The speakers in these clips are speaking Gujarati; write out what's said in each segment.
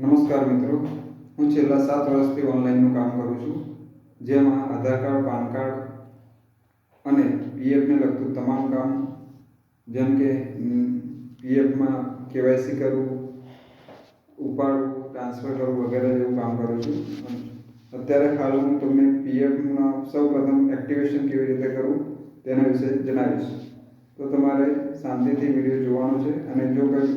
નમસ્કાર મિત્રો. હું છેલ્લા સાત વર્ષથી ઓનલાઈનનું કામ કરું છું. જેમાં આધાર કાર્ડ, પાન કાર્ડ અને પીએફને લગતું તમામ કામ, જેમ કે પીએફમાં કેવાયસી કરવું ઉપાડવું ટ્રાન્સફર કરવું વગેરે જેવું કામ કરું છું. અત્યારે હાલ હું તમને પીએફમાં સૌ પ્રથમ એક્ટિવેશન કેવી રીતે કરવું તેના વિશે જણાવીશ. તો તમારે શાંતિથી વીડિયો જોવાનો છે અને જો કંઈ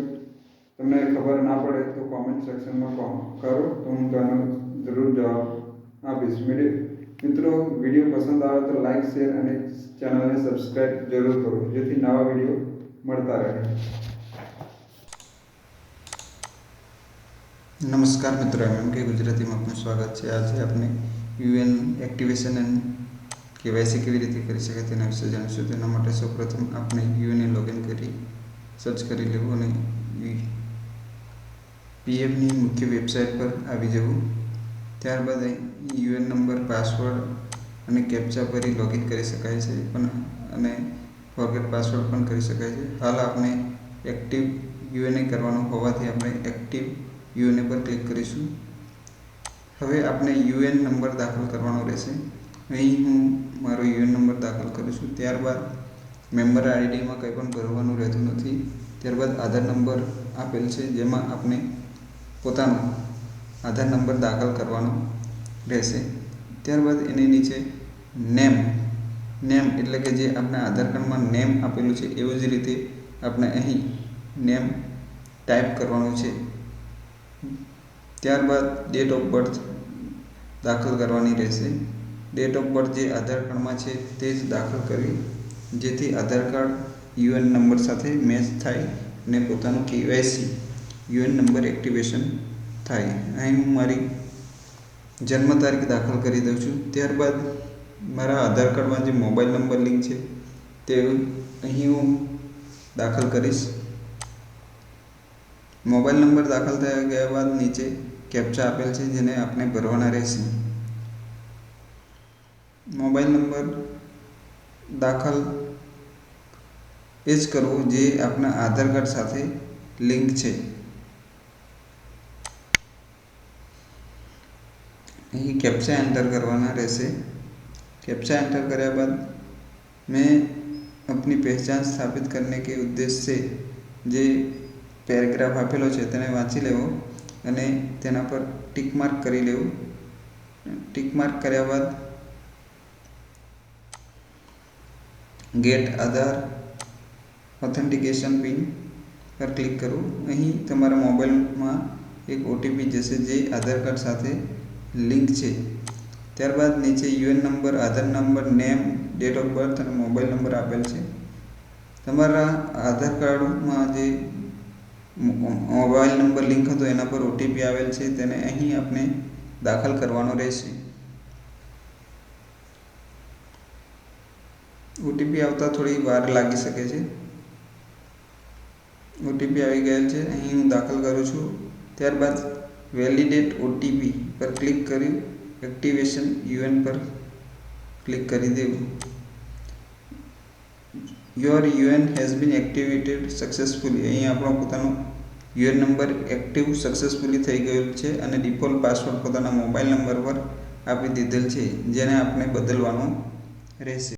તમને ખબર ના પડે કોમેન્ટ સેક્શનમાં કરો તો હું તેનો જરૂર જવાબ આપીશ. મિત્રો વીડિયો પસંદ આવે તો લાઈક શેર અને ચેનલને સબસ્ક્રાઈબ જરૂર કરો, જેથી નવા વીડિયો મળતા રહે. નમસ્કાર મિત્રો, એમ કે ગુજરાતીમાં આપનું સ્વાગત છે. આજે આપણે યુએન એક્ટિવેશન એન્ડ કેવાયસી કેવી રીતે કરી શકાય તેના વિશે જાણીશું. તેના માટે સૌપ્રથમ આપણે યુએનએ લોગિન કરી સર્ચ કરી લેવું અને પીએફની મુખ્ય વેબસાઇટ પર આવી જવું. ત્યારબાદ યુએન નંબર પાસવર્ડ અને કેપ્ચા ભરી લોગિન કરી શકાય છે પણ અને ફોરગેટ પાસવર્ડ પણ કરી શકાય છે. હાલ આપણે એક્ટિવ યુએનએ કરવાનું હોવાથી આપણે એક્ટિવ યુએનએ પર ક્લિક કરીશું. હવે આપણે યુએન નંબર દાખલ કરવાનો રહેશે. અહીં હું મારો યુએન નંબર દાખલ કરું છું ત્યારબાદ મેમ્બર આઈડીમાં કંઈ પણ ભરવાનું રહેતું નથી. ત્યારબાદ આધાર નંબર આપેલ છે, જેમાં આપણે પોતાનો આધાર નંબર દાખલ કરવાનો રહેશે. ત્યારબાદ એની નીચે નેમ. નેમ એટલે કે જે આપણે આધાર કાર્ડમાં નેમ આપેલું છે, એવું જ રીતે આપણે અહીં નેમ ટાઈપ કરવાનું છે. ત્યારબાદ ડેટ ઓફ બર્થ દાખલ કરવાની રહેશે. ડેટ ઓફ બર્થ જે આધાર કાર્ડમાં છે, તે જ દાખલ કરવી. જેથી આધાર કાર્ડ યુએન નંબર સાથે મેચ થાય અને પોતાનું કેવાયસી યુએન નંબર એક્ટિવેશન થાય. અહીં હું મારી જન્મ તારીખ દાખલ કરી દઉં છું. ત્યારબાદ મારા આધાર કાર્ડમાં જે મોબાઈલ નંબર લિંક છે, તે અહીં હું દાખલ કરીશ. મોબાઈલ નંબર દાખલ થયા ગયા બાદ નીચે કેપ્ચા આપેલ છે, જેને આપણે ભરવાના રહેશે. મોબાઈલ નંબર દાખલ એ જ કરવો જે આપણા આધાર કાર્ડ સાથે લિંક છે. અહીં કેપ્ચા એન્ટર કરવાના રહેશે कैप्चा एंटर કર્યા બાદ મેં अपनी पहचान स्थापित करने के उद्देश्य से જે પેરેગ્રાફ આપેલો છે તેને વાંચી લેવો અને તેના પર ટીક માર્ક કરી લેવું ટીક માર્ક કર્યા બાદ ગેટ આધાર ઓથેન્ટિકેશન પિન પર ક્લિક કરવું અહીં તમારા મોબાઈલમાં એક ઓટીપી જશે જે આધાર કાર્ડ સાથે લિંક છે. ત્યારબાદ નીચે UAN number, Aadhaar number, name, date of birth અને મોબાઈલ નંબર આપેલ છે. તમારા આધાર કાર્ડમાં જે મોબાઈલ નંબર, લિંક હતો એના પર ઓટીપી આવેલ છે. તેને અહીં આપણે દાખલ કરવાનો રહેશે. ઓટીપી આવતા થોડી વાર લાગી શકે છે. ઓટીપી આવી ગયેલ છે. અહીં હું દાખલ કરું છું. ત્યારબાદ વેલિડેટ ઓટીપી પર ક્લિક કરી એક્ટિવેશન યુએન પર ક્લિક કરી દેવું. Your UAN has been activated successfully અહીં આપણો પોતાનો યુએન નંબર એક્ટિવ સક્સેસફુલી થઈ ગયેલ છે અને ડિફોલ્ટ પાસવર્ડ પોતાના મોબાઈલ નંબર પર આપી દીધેલ છે, જેને આપણે બદલવાનો રહેશે.